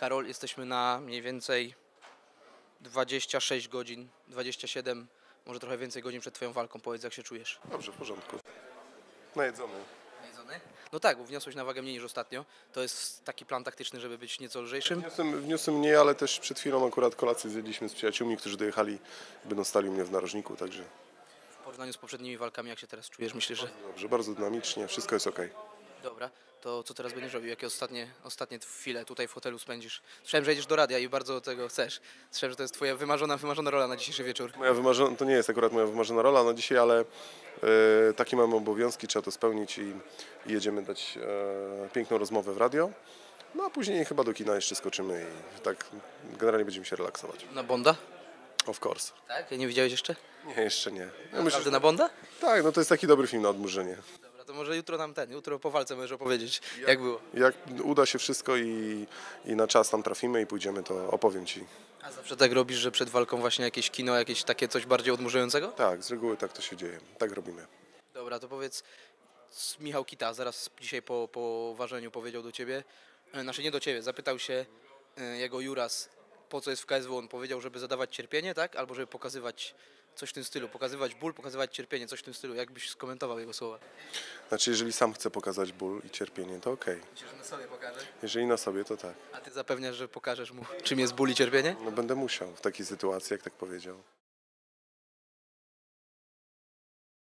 Karol, jesteśmy na mniej więcej 26 godzin, 27, może trochę więcej godzin przed twoją walką. Powiedz, jak się czujesz. Dobrze, w porządku. Najedzony. No tak, bo wniosłeś na wagę mniej niż ostatnio. To jest taki plan taktyczny, żeby być nieco lżejszym. Wniosłem, wniosłem mniej, ale też przed chwilą akurat kolację zjedliśmy z przyjaciółmi, którzy dojechali będą stali u mnie w narożniku, także W porównaniu z poprzednimi walkami, jak się teraz czujesz? Myślisz, że... dobrze, bardzo dynamicznie, wszystko jest ok. Dobra, to co teraz będziesz robił? Jakie ostatnie, ostatnie chwile tutaj w hotelu spędzisz? Słyszałem, że jedziesz do radia i bardzo tego chcesz. Słyszałem, że to jest twoja wymarzona, wymarzona rola na dzisiejszy wieczór. Moja wymarzona, to nie jest akurat moja wymarzona rola na dzisiaj, ale e, takie mamy obowiązki, trzeba to spełnić i, i jedziemy dać e, piękną rozmowę w radio. No a później chyba do kina jeszcze skoczymy i tak generalnie będziemy się relaksować. Na Bonda? Of course. Tak? Nie widziałeś jeszcze? Nie, jeszcze nie. Ja myślę, że, na Bonda? tak, no to jest taki dobry film na odmurzenie. Dobra, to może jutro nam ten, jutro po walce możesz opowiedzieć, jak było. Jak uda się wszystko i, i na czas tam trafimy i pójdziemy, to opowiem Ci. A zawsze tak robisz, że przed walką właśnie jakieś kino, jakieś takie coś bardziej odmurzającego? Tak, z reguły tak to się dzieje. Tak robimy. Dobra, to powiedz, Michał Kita zaraz dzisiaj po, po ważeniu powiedział do ciebie, e, znaczy nie do ciebie, zapytał się e, jego Juras, po co jest w KSW, on powiedział, żeby zadawać cierpienie, tak? Albo żeby pokazywać coś w tym stylu, pokazywać ból, pokazywać cierpienie, coś w tym stylu. Jak byś skomentował jego słowa? Znaczy, jeżeli sam chce pokazać ból i cierpienie, to okej. Myślę, że na sobie pokaże. Jeżeli na sobie, to tak. A ty zapewniasz, że pokażesz mu, czym jest ból i cierpienie? No będę musiał w takiej sytuacji, jak tak powiedział.